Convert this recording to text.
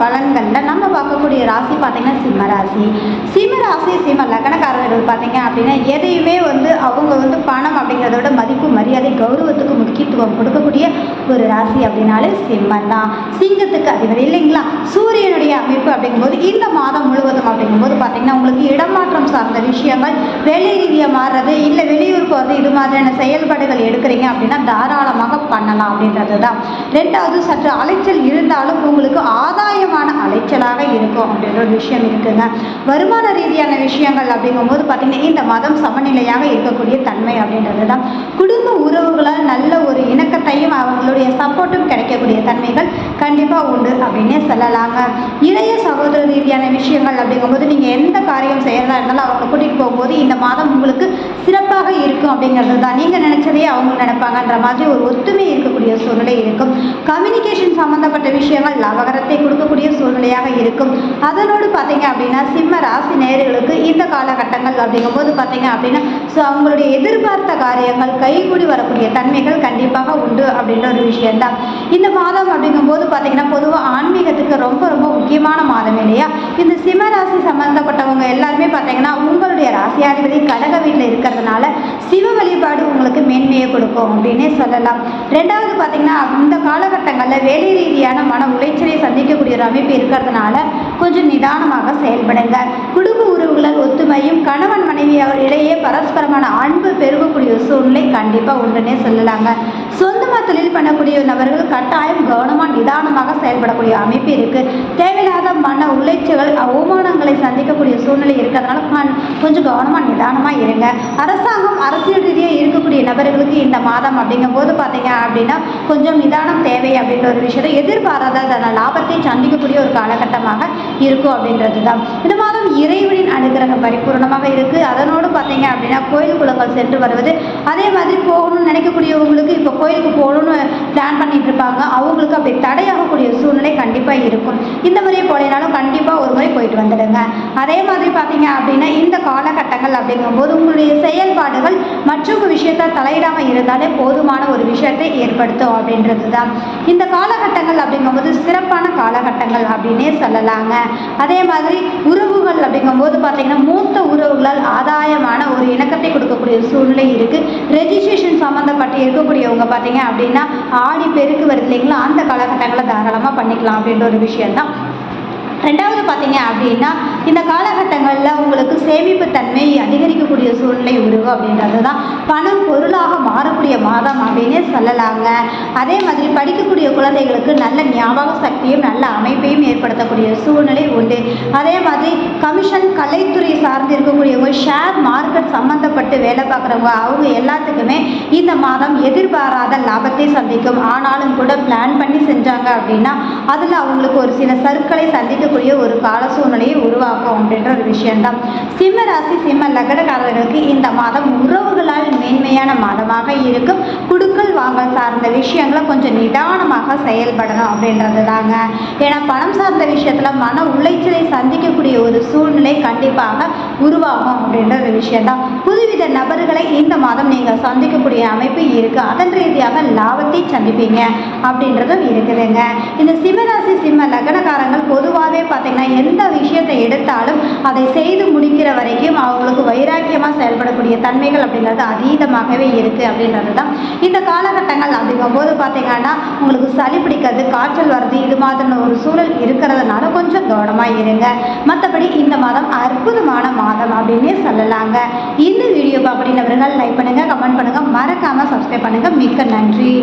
பலன்களில் நம்ம பார்க்கக்கூடிய ராசி பார்த்திங்கன்னா சிம்மராசி சிம்மராசி சிம்ம லக்னக்காரர்கள் பார்த்திங்க அப்படின்னா எதையுமே ஒரு ராசி அப்படின்னாலே சிம்மன் தான் சிங்கத்துக்கு அதிபதி இல்லைங்களா? சூரியனுடைய அமைப்பு அப்படிங்கும்போது இந்த மாதம் முழுவதும் அப்படிங்கும்போது பார்த்தீங்கன்னா உங்களுக்கு இடமாற்றம் சார்ந்த விஷயங்கள் வேலை ரீதியாக மாறுறது இல்லை வெளியூர் போகிறது இது மாதிரியான செயல்பாடுகள் எடுக்கிறீங்க அப்படின்னா தாராளமாக பண்ணலாம் அப்படின்றது தான் ரெண்டாவது சற்று அலைச்சல் இருந்தாலும் உங்களுக்கு ஆதாயமான அலைச்சலாக இருக்கும் அப்படின்ற ஒரு விஷயம் இருக்குங்க. வருமான ரீதியான விஷயங்கள் அப்படிங்கும்போது பார்த்தீங்கன்னா இந்த மாதம் சமநிலையாக இருக்கக்கூடிய தன்மை அப்படின்றது தான் குடும்ப ஒரு அவங்களுடைய சப்போர்ட்டும் கிடைக்கக்கூடிய தன்மைகள் கண்டிப்பாக உண்டு அப்படின்னே சொல்லலாங்க. இளைய சகோதர ரீதியான விஷயங்கள் அப்படிங்கும்போது நீங்கள் எந்த காரியம் செய்கிறதா இருந்தாலும் அவங்க கூட்டிகிட்டு போகும்போது இந்த மாதம் உங்களுக்கு சிறப்பாக இருக்கும் அப்படிங்கிறது தான் நீங்கள் நினச்சதே அவங்க நினைப்பாங்கன்ற மாதிரி ஒரு ஒத்துமை இருக்கக்கூடிய சூழ்நிலை இருக்கும். கம்யூனிகேஷன் சம்மந்தப்பட்ட விஷயங்கள் லாபகரத்தை கொடுக்கக்கூடிய சூழ்நிலையாக இருக்கும். அதனோடு பார்த்தீங்க அப்படின்னா சிம்ம ராசி நேர்களுக்கு இந்த காலகட்டங்கள் அப்படிங்கும்போது பார்த்தீங்க அப்படின்னா ஸோ அவங்களுடைய எதிர்பார்த்த காரியங்கள் கைகூடி வரக்கூடிய தன்மைகள் கண்டிப்பாக உண்டு அப்படின்ற ஒரு விஷயம்தான். இந்த மாதம் அப்படிங்கும்போது பார்த்தீங்கன்னா பொதுவாக ஆன்மீகத்துக்கு ரொம்ப ரொம்ப முக்கியமான மாதம் இல்லையா? இந்த சிம்ம ராசி சம்மந்தப்பட்டவங்க எல்லாருமே பார்த்தீங்கன்னா உங்களுடைய ராசியாதிபதி கடக வீட்டில் இருக்கிறதுனால சிவ வழிபாடு உங்களுக்கு மேன்மையை கொடுக்கும் அப்படின்னே சொல்லலாம். ரெண்டாவது பார்த்தீங்கன்னா இந்த காலகட்டங்களில் வேலை ரீதியான மன உளைச்சலை சந்திக்கக்கூடிய ஒரு அமைப்பு இருக்கிறதுனால கொஞ்சம் நிதானமாக செயல்படுங்க. குடும்ப உறவுகளால் ஒத்துமையும் கணவன் மனைவி அவர் இடையே பரஸ்பரமான அன்பு பெருகக்கூடிய சூழ்நிலை கண்டிப்பாக உண்டுன்னே சொல்லலாங்க. சொந்தமாக தொழில் பண்ணக்கூடிய நபர்கள் கட்டாயம் கவனமாக நிதானமாக செயல்படக்கூடிய அமைப்பு இருக்குது தேவையில்லாத மன உளைச்சல்கள் அவமானங்களை சந்திக்கக்கூடிய சூழ்நிலை இருக்கிறதுனால கொஞ்சம் கவனமாக நிதானமாக இருங்க. அரசாங்கம் அரசியல் ரீதியாக இருக்கக்கூடிய நபர்களுக்கு இந்த மாதம் அப்படிங்கும்போது பார்த்தீங்க அப்படின்னா கொஞ்சம் நிதானம் தேவை அப்படின்ற ஒரு விஷயத்தை எதிர்பாராத தன லாபத்தை சந்திக்கக்கூடிய ஒரு காலகட்டமாக இருக்கும் அப்படின்றது தான் இந்த மாதம் இறைவழி அனுகிரகம் பரிபூர்ணமாக இருக்குது அதனோடு பார்த்தீங்க அப்படின்னா கோயில் குளங்கள் சென்று வருவது. அதே மாதிரி போகணும்னு நினைக்கக்கூடியவங்களுக்கு இப்போ கோயிலுக்கு போகணும்னு பிளான் பண்ணிட்டு இருப்பாங்க. அவங்களுக்கு அப்படி தடையாகக்கூடிய சூழ்நிலை கண்டிப்பாக இருக்கும். இந்த முறை போலேனாலும் கண்டிப்பாக ஒரு முறை போயிட்டு வந்துடுங்க. அதே மாதிரி பார்த்தீங்க அப்படின்னா இந்த காலகட்டங்கள் அப்படிங்கும்போது உங்களுடைய செயல்பாடுகள் மற்றொரு விஷயத்த தலையிடாமல் இருந்தாலே போதுமான ஒரு விஷயத்தை ஏற்படுத்தும் அப்படின்றது தான் இந்த காலகட்டங்கள் அப்படிங்கும்போது சிறப்பான காலகட்டங்கள் அப்படின்னே சொல்லலாங்க. அதே மாதிரி உறவுகள் அப்படிங்கும்போது பார்த்தீங்கன்னா மூத்த உறவுகளால் ஆதாயமான ஒரு இணக்கத்தை கொடுக்கக்கூடிய சூழ்நிலை இருக்குது ரெஜிஸ்ட்ரேஷன் சம்மந்தப்பட்டு இருக்கக்கூடியவங்க பார்த்தீங்க அப்படின்னா ஆடி பெருக்கு வருது இல்லைங்களா? அந்த காலகட்டங்களை தாராளமாக பண்ணிக்கலாம் அப்படின்ற ஒரு விஷயம்தான். ரெண்டாவது பார்த்தீங்க அப்படின்னா இந்த காலகட்டங்களில் உங்களுக்கு சேமிப்பு தன்மை அதிகரிக்கக்கூடிய சூழ்நிலை உருவும் அப்படின்றது தான் பணம் பொருளாக மாறக்கூடிய மாதம் அப்படின்னு சொல்லலாங்க. அதே மாதிரி படிக்கக்கூடிய குழந்தைகளுக்கு நல்ல ஞாபக சக்தியும் நல்ல அமைப்பையும் ஏற்படுத்தக்கூடிய சூழ்நிலை உண்டு. அதே மாதிரி கமிஷன் கலைத்துறை சார்ந்து இருக்கக்கூடியவங்க ஷேர் மார்க்கெட் சம்மந்தப்பட்டு வேலை பார்க்குறவங்க அவங்க எல்லாத்துக்குமே இந்த மாதம் எதிர்பாராத லாபத்தை சந்திக்கும். ஆனாலும் கூட பிளான் பண்ணி செஞ்சாங்க அப்படின்னா அதில் அவங்களுக்கு ஒரு சில சருக்களை சந்திக்கக்கூடிய ஒரு கால சூழ்நிலையை உருவாகும். உருவாக்கும் அப்படின்ற ஒரு விஷயம்தான். சிம்ம ராசி சிம்ம லக்னக்காரர்களுக்கு இந்த மாதம் உறவுகளால் மேன்மையான மாதமாக இருக்கும். குடுக்கல் வாங்கல் சார்ந்த விஷயங்களை கொஞ்சம் நிதானமாக செயல்படணும் அப்படின்றது தாங்க ஏன்னா பணம் சார்ந்த விஷயத்தில் மன உளைச்சலை சந்திக்கக்கூடிய ஒரு சூழ்நிலை கண்டிப்பாக உருவாகும் அப்படின்ற ஒரு விஷயம்தான். புதுவித நபர்களை இந்த மாதம் நீங்கள் சந்திக்கக்கூடிய அமைப்பு இருக்குது அதன் ரீதியாக லாபத்தை சந்திப்பீங்க அப்படின்றதும் இருக்குதுங்க. இந்த சிம்மராசி சிம்ம லக்னக்காரங்க பொதுவாகவே பார்த்தீங்கன்னா எந்த விஷயத்தை எடுத்தாலும் அதை செய்து முடிக்கிற வரைக்கும் அவங்களுக்கு வைராக்கியமாக செயல்படக்கூடிய தன்மைகள் அப்படிங்கிறது அதீதமாகவே இருக்குது அப்படின்றது தான் இந்த காலகட்டங்கள் அப்படிங்கும்போது பார்த்தீங்கன்னா உங்களுக்கு சளி பிடிக்கிறது காய்ச்சல் வர்றது இது மாதிரியான ஒரு சூழல் இருக்கிறதுனால கொஞ்சம் கவனமாக இருங்க. மற்றபடி இந்த மாதம் அற்புதமான மாதம் அப்படின்னே சொல்லலாங்க. இந்த வீடியோ அப்படின்னவர்கள் லைக் பண்ணுங்கள் கமெண்ட் பண்ணுங்கள் மறக்காமல் சப்ஸ்கிரைப் பண்ணுங்கள் மிக்க நன்றி.